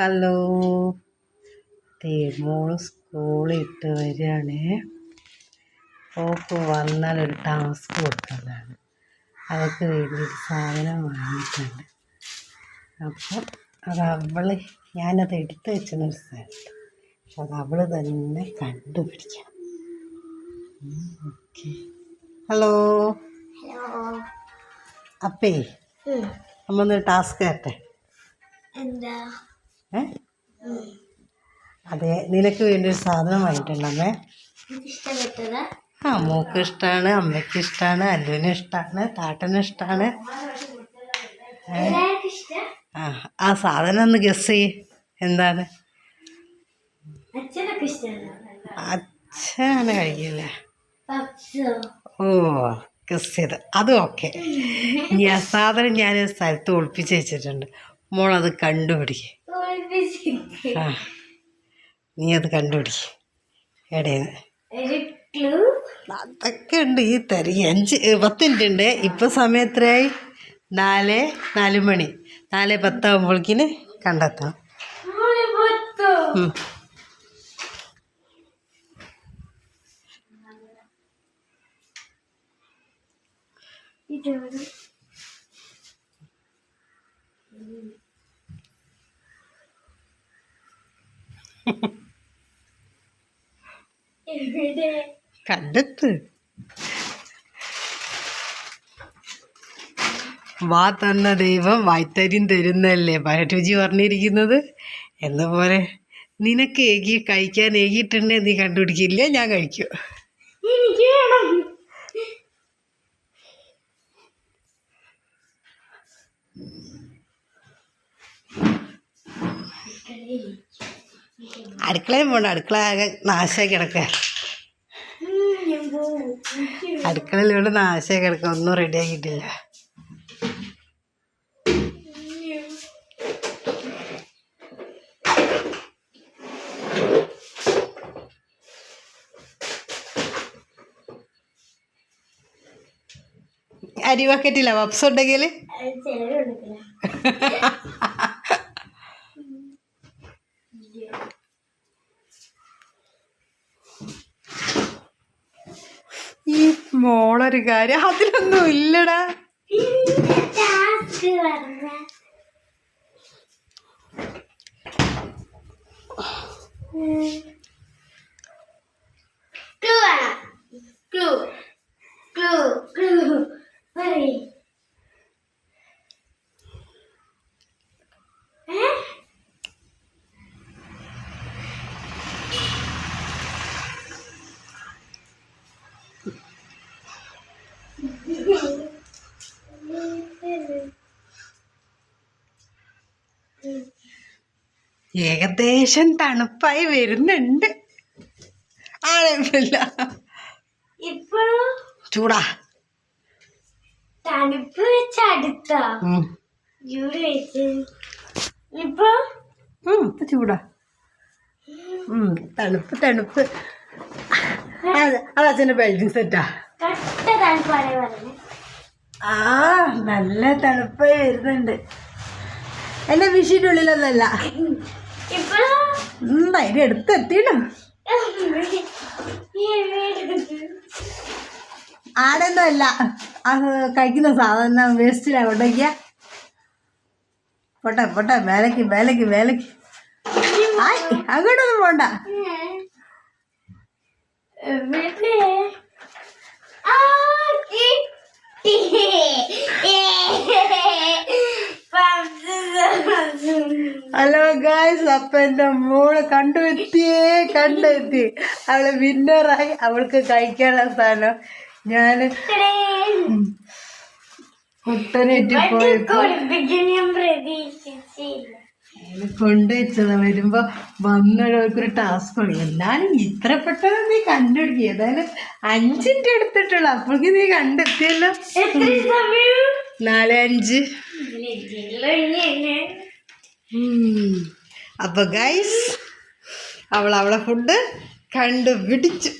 Hello. മോൾ സ്കൂളിൽ ഇട്ട് വരികയാണേ. ഓക്ക് വന്നാൽ ഒരു ടാസ്ക് കൊടുക്കുന്നതാണ് അവൾക്ക് വേണ്ടി ഒരു സാധനം വാങ്ങിയിട്ടുണ്ട്. അപ്പം അത് അവൾ ഞാനത് എടുത്ത് വെച്ചൊരു സ്ഥലത്ത്. പക്ഷെ അത് അവൾ തന്നെ കണ്ടുപിടിക്കണം. ഓക്കെ. ഹലോ. അപ്പേ നമ്മൊന്ന് ടാസ്ക് ആട്ടെ എന്താ? ഏ? അതെ നിനക്ക് വേണ്ടി ഒരു സാധനം വാങ്ങിയിട്ടുണ്ടമ്മേ. ആ മൂക്ക് ഇഷ്ടമാണ് അമ്മയ്ക്ക് ഇഷ്ടമാണ് അല്ലുവിന് ഇഷ്ടമാണ് താട്ടന് ഇഷ്ടമാണ് ആ ആ സാധനം ഒന്ന് ഗസ് ചെയ്യ്. എന്താണ്? അച്ഛനെ കഴിക്കില്ല. ഓ ഗസ് ചെയ്ത്. അതും ഓക്കെ സാധനം ഞാൻ സ്ഥലത്ത് ഒളിപ്പിച്ച് വെച്ചിട്ടുണ്ട്. മോളത് ഒളിപ്പിച്ചിട്ട് ആ നീ അത് കണ്ടുപിടി ക്ലൂ. അതൊക്കെ ഉണ്ട് ഈ തരി. അഞ്ച് ഏ, പത്ത് മിനിറ്റ് ഉണ്ട് ഇപ്പം സമയം എത്രയായി? നാല് നാല് മണി. നാല് പത്താകുമ്പോഴേക്കിന് കണ്ടെത്താം. പത്തോ? കണ്ടെത്ത്. വാ തന്ന ദൈവം വായ്ത്തരിയും തരുന്നല്ലേ രുചി പറഞ്ഞിരിക്കുന്നത് എന്ന പോലെ നിനക്ക് ഏകി കഴിക്കാൻ ഏകിയിട്ടുണ്ടേ നീ കണ്ടുപിടിക്കില്ല ഞാൻ കഴിക്കും. എനിക്ക് വേണം. അടുക്കളയിൽ പോണ്ട അടുക്കള ആകെ നാശമായി കിടക്കുക അടുക്കളയിലൂടെ നാശമായി കിടക്കുക ഒന്നും റെഡി ആക്കിയിട്ടില്ല. അരി വക്കറ്റില്ല പപ്സ് ഉണ്ടെങ്കിൽ അത് ചിലര് കൊടുക്കില്ല ഈ മോളൊരു കാര്യം. അതിലൊന്നും ഇല്ലടാ. ക്ലൂ ക്ലൂ ക്ലൂ ക്ലൂ പറയ് ഏ? ഏകദേശം തണുപ്പായി വരുന്നുണ്ട്. ഇപ്പോ ചൂടാ. തണുപ്പ് വെച്ച അടുത്താ. ഉം. ചൂട് വെച്ച്. ഇപ്പൊ? ചൂടാ. തണുപ്പ് തണുപ്പ്. അത് അച്ഛന്റെ ബെൽറ്റിംഗ് സെറ്റാ. ആ നല്ല തണുപ്പായി വരുന്നുണ്ട്. എന്റെ വിഷിന്റെ ഉള്ളിലൊന്നല്ല ഇപ്പോഴും എടുത്തെത്തിയിടും ആടൊന്നും അല്ല. അത് കഴിക്കുന്ന സാധനം വേസ്റ്റിലാ കൊണ്ടേക്ക പോട്ടെ പോട്ടെ വേലക്ക് വേലക്ക് വേലക്ക് ആയ് അങ്ങോട്ടൊന്നും പോണ്ട. എവിടെ ആ കിട്ടി ഹലോ ഗായ്സ് അപ്പ എന്റെ മോൾ കണ്ടുവെത്തിയേ കണ്ടെത്തി. അവൾ വിന്നറായി അവൾക്ക് കഴിക്കാനുള്ള സാധനം ഞാൻ കുട്ടനെറ്റി കൊണ്ടുവച്ചത് വരുമ്പോ വന്നൊരു ടാസ്ക് ഉള്ളു. എന്നാലും ഇത്ര പെട്ടെന്ന് നീ കണ്ടുപിടിക്കുക ഏതായാലും അഞ്ചിന്റെ എടുത്തിട്ടുള്ളു അപ്പോഴേക്ക് നീ കണ്ടെത്തിയല്ലോ. നാല് അഞ്ച്. ഇതിലെത്തിയല്ലോ ഇനി എന്നെ ഉം. അപ്പൊ ഗൈസ് അവൾ അവളെ ഫുഡ് കണ്ടുപിടിച്ചു